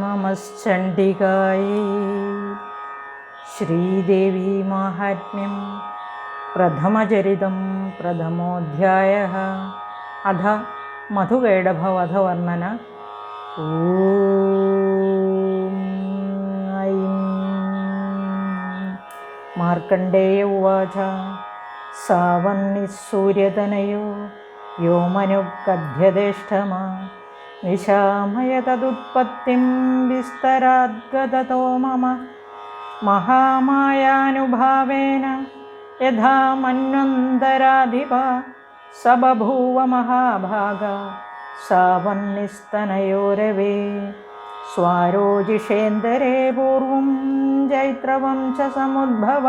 നമശ്ചണ്ഡികായേ ശ്രീദേവി മാഹാത്മ്യം. പ്രഥമചരിതം പ്രഥമോധ്യായ. അധ മധുവേടഭവധവർണന മാർക്കണ്ഡേയ ഉവാച. സാവന്നി സൂര്യതനയോ നിശാമയ തതുത്പത്തിം വിസ്തരാദ്ഗതോ മമ. മഹാമായാനുഭാവേന യഥാ മന്വന്തരാധിപ സ മഹാഭാഗ. സാവന്നിസ്തനയോരവേ. സ്വാരോജിഷേന്ദരേ പൂർവം ജൈത്രവംശസമുദ്ഭവ.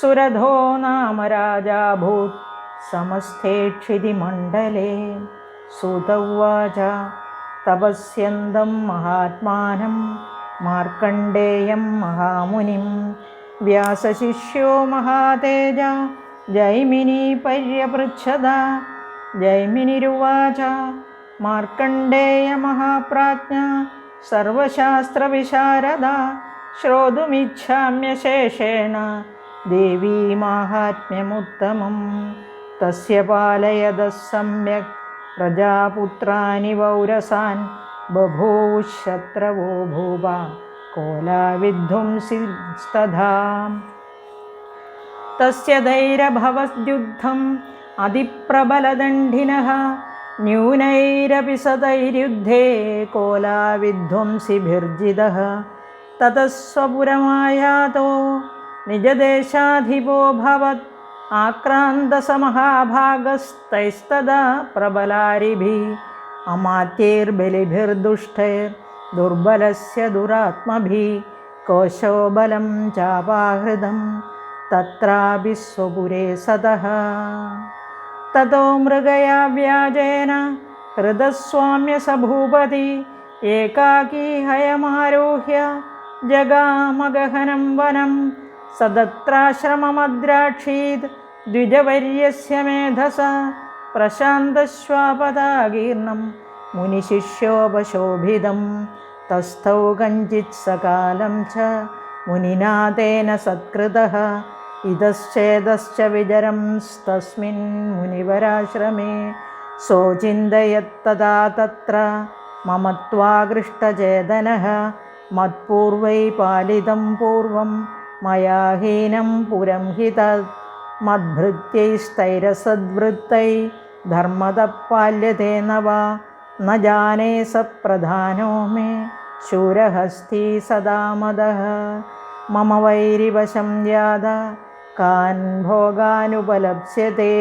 സുരധോ നാമ രാജാഭൂത് സമസ്തേക്ഷിതിമണ്ഡലേ. സുതൗവാച തപസ്യന്തം മഹാത്മാനം മാർക്കണ്ഡേയം മഹാമുനിം വ്യാസശിഷ്യോ മഹാതേജ ജൈമിനി പര്യപൃച്ഛത ജൈമിനിരുവാച മാർക്കണ്ഡേയ മഹാപ്രാജ്ഞ സർവശാസ്ത്രവിശാരദ ശ്രോതുമിച്ഛാമ്യശേഷേണ ദേവീ മാഹാത്മ്യമുത്തമം തസ്യ പാലയത സമ്യക് प्रजापुत्राणि वौरसान् बभूशत्रवो भूव कोलाविध्वंसिस्तधा तस्य धैरभवद्युद्धम् अतिप्रबलदण्डिनः न्यूनैरपि सतैर्युद्धे कोलाविध्वंसिभिर्जितः। ततः स्वपुरमायातो निजदेशाधिपो भवत् आक्रान्तसमहाभागस्तैस्तदा प्रबलारिभिः अमात्यैर्बलिभिर्दुष्टैर्दुर्बलस्य दुरात्मभिः कोशो बलं चापाहृदं तत्रापि स्वपुरे सतः। ततो मृगया व्याजेन हृदस्वाम्य स एकाकी हयमारोह्य जगामगहनं वनं सदत्राश्रममद्राक्षीत् ദ്വിജവര്യസ്യ മേധസ പ്രശാന്തശ്വാപദാകീർണം മുനിശിഷ്യോപശോഭിതം തസ്ഥൗ കഞ്ചിത് സകാലം ച മുനിനാഥേന സത്കൃത ഇതശ്ചേതശ്ച ഇതശ്ചേതശ്ച വിചരംസ്തസ്മിൻ മുനിവരാശ്രമേ സോചിന്തയത്തതാ തത്ര മമത്വാകൃഷ്ടചേതന മത്പൂർവൈ പാലിതം പൂർവം മയാഹീനം പുരം हि തത് മദ്ഭൃത്യൈസ്തൈരസദ്വൃത്തൈ ധർമ്മതപ്പാല്യതേ നവ ന ജാനേ സ പ്രധാനോ മേ ശൂരഹസ്തി സദാ മദഃ മമ വൈരിവശം യാത കാൻ ഭോഗാനുപലപ്സ്യത്തെ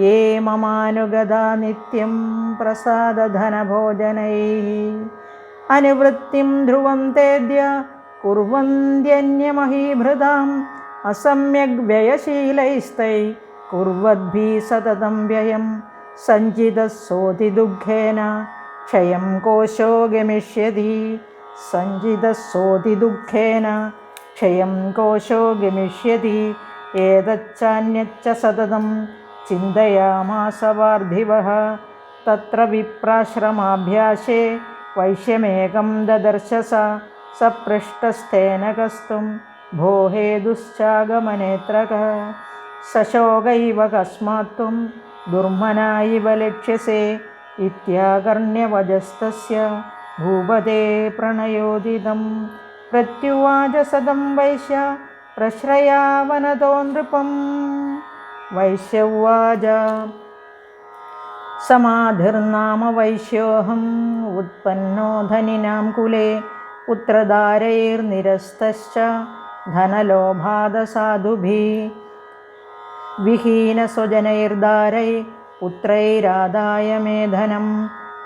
യേ മമാനുഗതാ നിത്യം പ്രസാദധനഭോജനൈ അനുവൃത്തിം ധ്രുവം തേദ്യ കുർവന്ത്യന്യമഹീഭൃതാം അസമ്യഗ് വ്യയശീലൈസ്തൈ. കുർവദ്ഭിः സതതം വ്യയം. സഞ്ചിതസോതിദുഃഖേന ക്ഷയം കോശോ ഗമിഷ്യതി. സഞ്ചിതസോതിദുഃഖേന ക്ഷയം കോശോ ഗമിഷ്യതി. ഏതച്ചാന്യച്ച സതതം. ചിന്തയാമാസ പാർത്ഥിവः തത്ര വിപ്രാശ്രമാഭ്യാസേ. വൈശ്യമേകം वैश्यमेकं സ സപൃഷ്ടസ്ഥേന കസ്തും ഭോ ഹേതുശ്ചാഗമനേത്രക സശോകൈവ കസ്മാത് ത്വം ദുർമനാ ഇവ ലക്ഷ്യസേ ഇത്യാകർണ്യവജസ്തസ്യ ഭൂപതേ പ്രണയോദിതം പ്രത്യുവാച സദം വൈശ്യ പ്രശ്രയാവനതോ നൃപം വൈശ്യവാച സമാധിർനാമ വൈശ്യോഹം ഉത്പന്നോ ധനിനാം കുലേ പുത്രധാരൈർനിരസ്തശ്ച धनलोभादसाधुभिः विहीनस्वजनैर्दारै पुत्रैरादाय मे धनं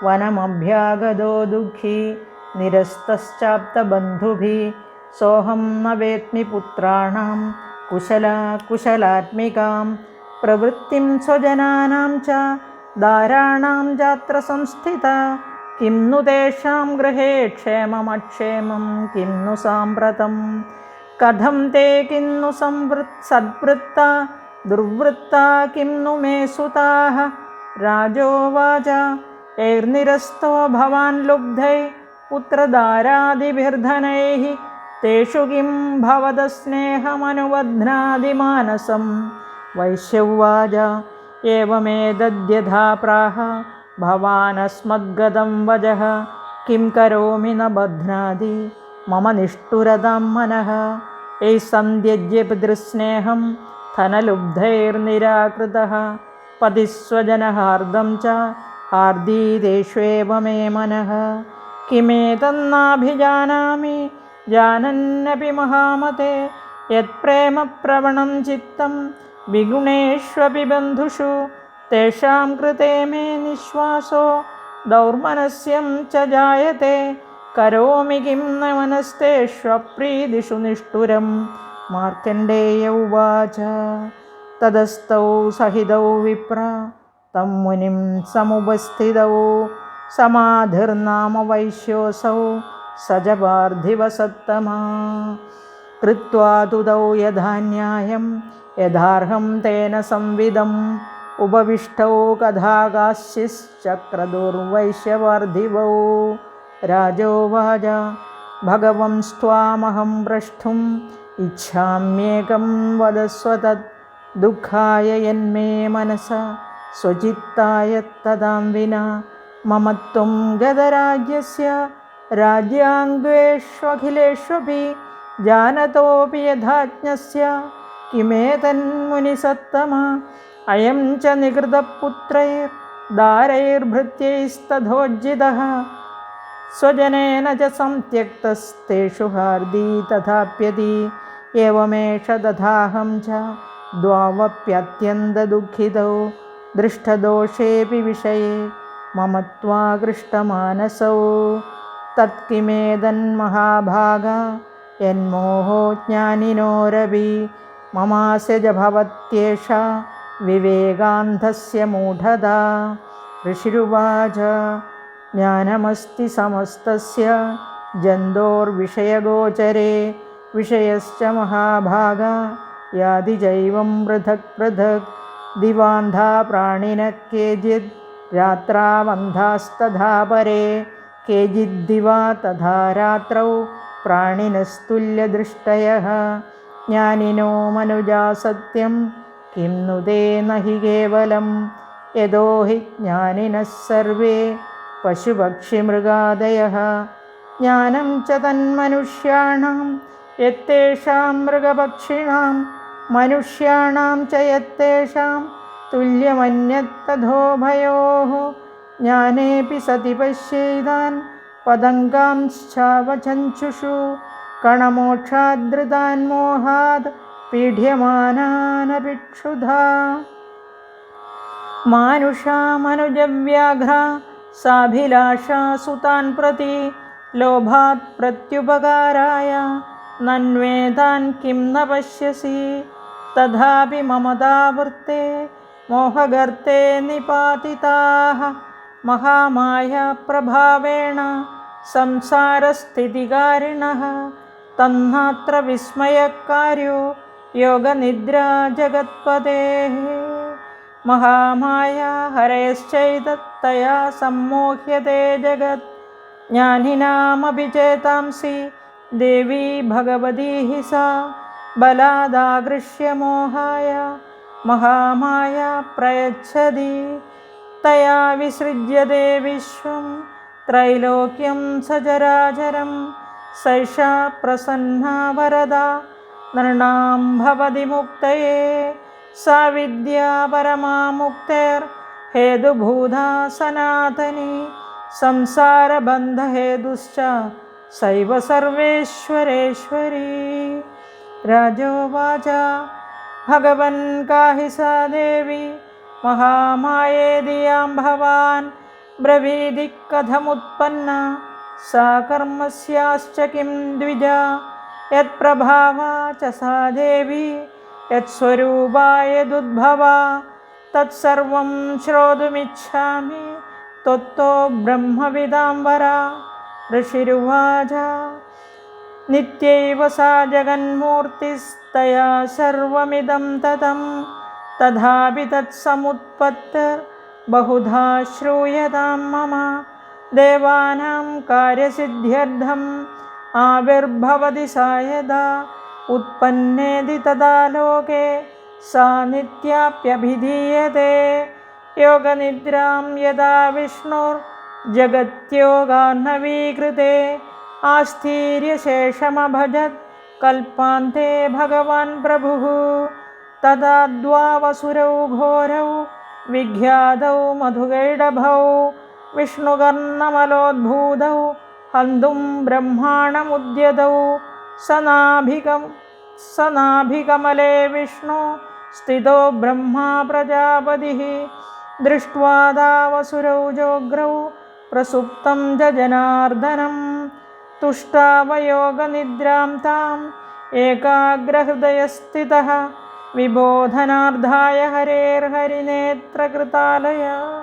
वनमभ्यागतो दुःखी निरस्तश्चाप्तबन्धुभिः सोऽहं न वेत्मि पुत्राणां कुशला कुशलात्मिकां प्रवृत्तिं स्वजनानां च दाराणां जात्र संस्थिता किं नु तेषां गृहे क्षेममक्षेमं किं नु साम्प्रतम् कथं ते किं नु संवृत्, सद्वृत्ता, दुर्वृत्ता किं नु मे सुताः? राजोवाच ऐर्निरस्तो भवान् लुब्धै, पुत्रदारादिभिर्धनैः, तेषु किं भवदस्नेहमनुबध्नादि मानसं वैश्यवाज एवमेतद्यथा प्राह भवानस्मद्गतं वजः। किं करोमि न बध्नादि? मम निष्ठुरतां मनः। യൈസന്ധ്യജ്യ പിതൃസ്നേഹം ധനലുബ്ധൈർനിരാകൃത പതിസ്വജനഹാർദം ച ഹാർദീതേഷ്വേവ മേ മനഃ കിമേതന്നാഭിജാനാമി ജാനന്നപി മഹാമതേ യത്പ്രേമപ്രവണം ചിത്തം വിഗുണേഷ്വപി ബന്ധുഷു തേഷാം കൃതേ മേ നിശ്വാസോ ദൗർമനസ്യം ച ജായത്തെ കരോമി കിം ന മനസ്തേഷ്വപ്രീതിഷു നിഷ്ഠുരം മാർക്കണ്ഡേയ ഉവാച. തതസ്ഥൗ സഹിതൗ വിപ്ര. തം മുനിം സമുപസ്ഥിതൗ. സമാധിർനാമ വൈശ്യോസൗ സജപാർത്ഥിവസത്തമാ കൃത്വാ തുതൗ യഥാന്യായം. യഥാർഹം തേന സംവിധം. ഉപവിഷ്ടൗ കഥാകാശ്ചിശ്ചക്രദുർവൈശ്യവർധിവൗ राजोवाच भगवंस्त्वामहं प्रष्टुम् इच्छाम्येकं वदस्व तत् दुःखाय यन्मे मनसा स्वचित्ताय तदां विना मम त्वं गतराज्यस्य राज्याङ्गेष्वखिलेष्वपि जानतोऽपि यथाज्ञस्य किमेतन्मुनिसत्तमा। अयं च निकृतपुत्रैर्दारैर्भृत्यैस्तथोज्जितः സ്വജനേന ച സംത്യക്തസ്തേഷു ഹാർദി തഥാപ്യതി ഏവമേഷ ദധാഹം ച ദ്വാവപ്യത്യന്തദുഃഖിതൗ ദൃഷ്ടദോഷേപി വിഷയെ മമത്വാകൃഷ്ടമാനസൗ തത്കിമേതന്മഹാഭാഗ യന്മോഹോ ജ്ഞാനിനോരവി മമാസ്യജഭവത്യേഷ വിവേകാന്ധസ്യ മൂഢത ഋഷിരുവാച ज्ञानमस्ति समस्तस्य जन्तोर्विषयगोचरे विषयश्च महाभागा यादि जैवं पृथक् पृथक् दिवान्धा प्राणिनः केचित् रात्रावन्धास्तथा परे केचिद्दिवा तथा रात्रौ प्राणिनस्तुल्यदृष्टयः ज्ञानिनो मनुजा सत्यं किं नु ते न हि केवलं यतो हि ज्ञानिनः सर्वे पशुपक्षिमृगादयः ज्ञानं च तन्मनुष्याणां यत्तेषां मृगपक्षिणां मनुष्याणां च यत्तेषां तुल्यमन्यत्तथोभयोः ज्ञानेऽपि सति पश्येदान् पतङ्गांश्चावचञ्चुषु कणमोक्षादृतान् मोहात् पीड्यमानानभिक्षुधा मानुषा സാഭിലാഷാസു താൻ പ്രതി ലോഭാത് പ്രത്യുപകാരായ നന്വേതാൻ കിം ന പശ്യസി. തഥാപി മമതാവൃത്തെ മോഹഗർത്തെ നിപാതിതാഹ മഹാമായ പ്രഭാവേണ സംസാരസ്ഥിതികാരിണ. തന്നാത്ര വിസ്മയക്കാര്യോ യോഗനിദ്രാ ജഗത്പതേ മഹാമായ ഹരയശ്ചൈതത്തയാ സമ്മോഹ്യതേ ജഗത്. ജ്ഞാനിനാമഭിചേതാംസി ദേവി ഭഗവതി ഹി സാ. ബലാദാകൃഷ്യമോഹായ മഹാമായ പ്രയച്ഛതി. തയാ വിസൃജ്യതേ വിശ്വം ത്രൈലോക്യം സചരാചരം. സൈഷാ പ്രസന്ന വരദ നൃണാം ഭവതി മുക്തയേ. सा विद्या परमा मुक्तेर्हेतुभूता सनातनी। संसारबन्धहेतुश्च सैव सर्वेश्वरेश्वरी। राजोवाच। भगवन् काहि सा देवी। महामायेदियाँ भवान्। ब्रवीदि कथमुत्पन्ना। सा कर्मस्याश्च किं द्विजा। यत्प्रभावा च सा देवी। यत्स्वरूपा यदुद्भवा तत्सर्वं श्रोतुमिच्छामि त्वत्तो ब्रह्मविदां वरा ऋषिरुवाच। नित्यैव सा जगन्मूर्तिस्तया सर्वमिदं ततं, तथापि तत्समुत्पत्तिर् बहुधा श्रूयतां मम। देवानां कार्यसिद्ध्यर्थम् आविर्भवति सा यदा उत्पन्नेति तदा लोके सा नित्याप्यभिधीयते योगनिद्रां यदा विष्णुर्जगत्योगान्नवीकृते आस्थीर्यशेषमभजत् कल्पान्ते भगवान् प्रभुः तदा द्वावसुरौ घोरौ विख्यातौ मधुगैडभौ विष्णुकर्णमलोद्भूतौ हन्तुं ब्रह्माणमुद्यतौ सनाभिकं सनाभिकमले विष्णु, स्थितो ब्रह्मा प्रजापतिः, दृष्ट्वा दावसुरौ जोग्रौ, प्रसुप्तं च जनार्दनं तुष्टावयोगनिद्रां ताम् एकाग्रहृदयस्थितः, विबोधनार्धाय हरेर्हरिनेत्रकृतालय,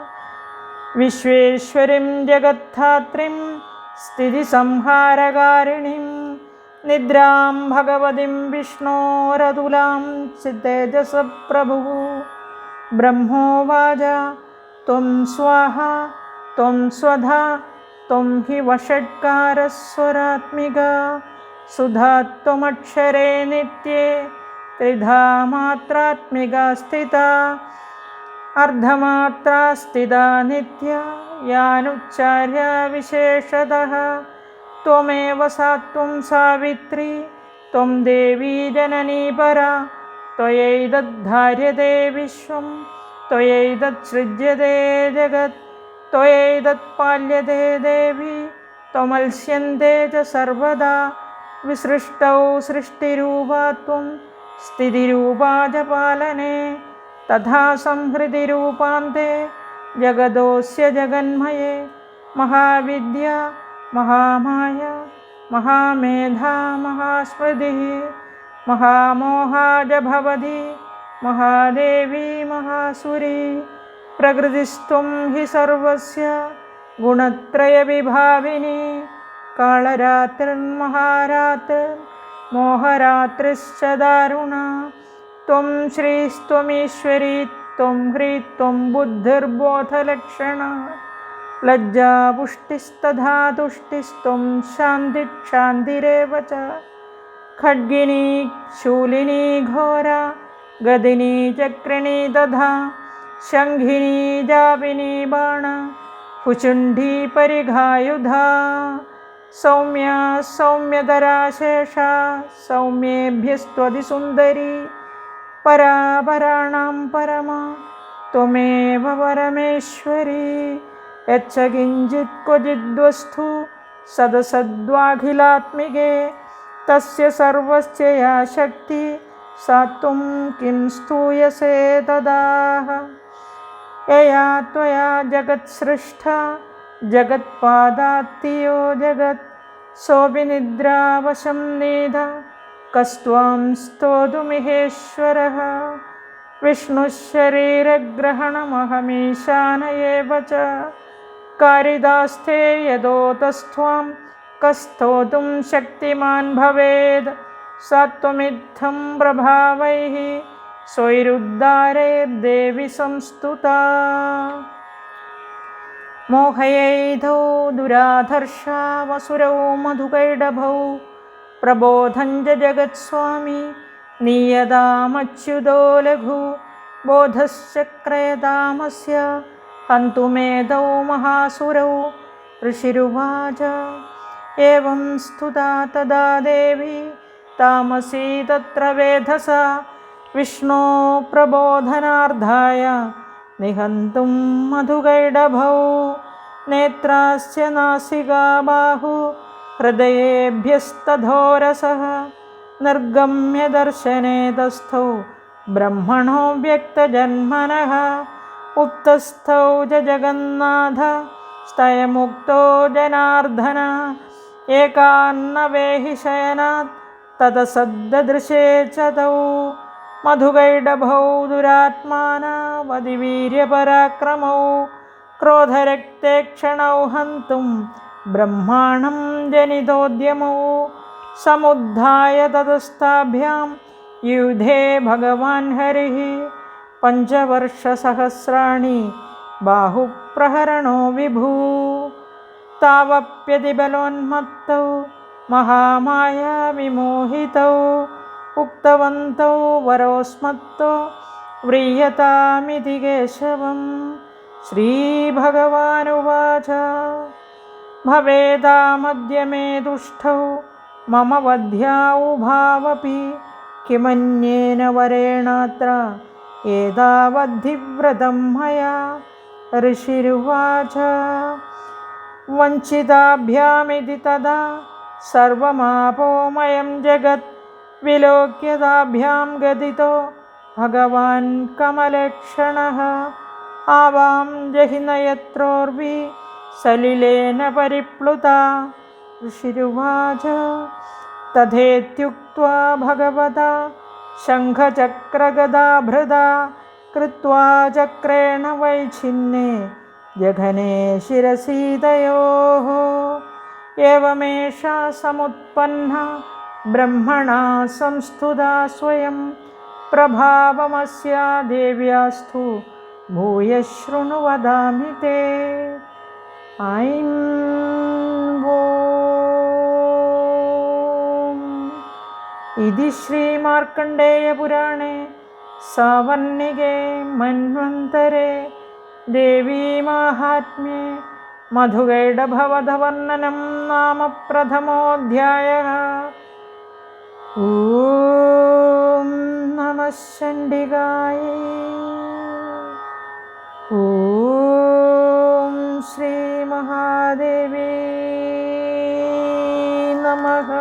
विश्वेश्वरीं जगत्धात्रीं स्थितिसंहारकारिणीं निद्रां भगवतीं विष्णोरतुलां तेजसप्रभुः। ब्रह्मोवाच त्वं स्वाहा, त्वं स्वधा, त्वं हि वषट्कारस्वरात्मिका। नित्ये, त्रिधा मात्रात्मिका स्थिता। अर्धमात्रा स्थिता नित्या, यानुच्चार्य विशेषतः। त्वमेव सा त्वं सावित्री त्वं देवी जननी परा त्वयैतद्धार्यते विश्वं त्वयैतत्सृज्यते जगत् त्वयैतत्पाल्यते देवी त्वमल्स्यन्ते च सर्वदा विसृष्टौ सृष्टिरूपा त्वं स्थितिरूपा च पालने तथा संहृतिरूपान्ते जगदोऽस्य जगन्मये महाविद्या महामाया, महामेधा महास्मृतिः महामोहा च महादेवी, महासुरी प्रकृतिस्त्वं हि सर्वस्य गुणत्रयविभाविनी कालरात्रिर्महारात्रिर्मोहरात्रिश्च दारुणा, त्वं श्रीस्त्वमीश्वरी, त्वं ह्री त्वं बुद्धिर्बोधलक्षणा। लज्जा पुष्टिस्तथा तुष्टिस्त्वं शान्तिक्षान्तिरेव च खड्गिनी शूलिनी घोरा गदिनी चक्रिणी तथा शङ्घिनी जापिनी बाण कुचुण्डी परिघायुधा सौम्या सौम्यतरा शेषा सौम्येभ्यस्त्वतिसुन्दरी परापराणां परमा त्वमेव परमेश्वरी यच्च किञ्चित् क्वचिद्वस्तु सदसद्वाखिलात्मिके। तस्य सर्वस्य या शक्ति, सा त्वं किं स्तूयसे तदाह। यया त्वया जगत्सृष्टा, जगत्पादात्तियो जगत्। सोऽपि निद्रावशं निध, कस्त्वां स्तोतुमिहेश्वरः विष्णुः शरीरग्रहणमहमीशान एव च। കാരിതാസ്ഥേ യഥോതസ്ത്വാം കസ്തോതും ശക്തിമാൻ ഭവേത് സത്വമിദ്ധം പ്രഭാവൈ സ്വൈരുദ്ധാരേ ദേവി സംസ്തുത. മോഹയൈധോ ദുരാധർഷാവസുരോ മധുകൈഡഭൗ പ്രബോധഞ്ച ജഗത്സ്വാമി നിയതാമച്യുതോ ലഘു ബോധശ്ചക്രയതാമസ്യ हन्तुमेधौ महासुरौ। ऋषिरुवाच, एवं स्तुता तदा देवी तामसी तत्र वेधसा। विष्णो प्रबोधनार्धाय निहन्तुं मधुगैडभौ। नेत्रास्य नासिका बाहु हृदयेभ्यस्तधोरसः। निर्गम्य दर्शने तस्थौ ब्रह्मणो व्यक्तजन्मनः। उक्तस्थौ जगन्नाथ, स्तयमुक्तो जनार्दन एकान्नवेहि शयनात् ततसद्ददृशे च तौ। मधुगैडभौ दुरात्मानावधिवीर्यपराक्रमौ क्रोधरक्ते क्षणौ हन्तुं, ब्रह्माणं जनितोद्यमौ। समुद्धाय ततस्ताभ्यां युधे भगवान् हरिः। पञ्चवर्षसहस्राणि बाहुप्रहरणो विभू तावप्यदि बलोन्मत्तौ महामायाविमोहितौ उक्तवन्तौ वरोस्मत्तो व्रीयतामिति केशवं श्रीभगवानुवाच भवेदामद्य मे दुष्टौ मम वध्याउभावपि किमन्येन वरेणात्र ഏതാവദ്ധിവ്രതം മയാ? ഋഷിരുവാച വഞ്ചിതാഭ്യാമിതി തഥാ സർവമാപോമയം ജഗത് വിലോക്യതാഭ്യാം ഗതിതോ ഭഗവാൻ കമലക്ഷണഃ. ആവാം ജഹിനയത്രോർവി സലിലേന പരിപ്ലുത. ഋഷിരുവാച തഥേത്യുക്ത്വാ ഭഗവതാ. शङ्खचक्रगदाभृदा कृत्वा चक्रेण वैच्छिन्ने जघने शिरसीतयोः एवमेषा समुत्पन्ना ब्रह्मणा संस्तुता स्वयं प्रभावमस्या देव्यास्तु भूय शृणु वदामि ते। ऐं वो इति श्रीमार्कण्डेयपुराणे सावर्णिके मन्वन्तरे देवीमाहात्म्ये मधुगैडभवधवर्णनं नाम प्रथमोऽध्यायः ॐ नमः चण्डिकाय ॐ श्रीमहादेवी नमः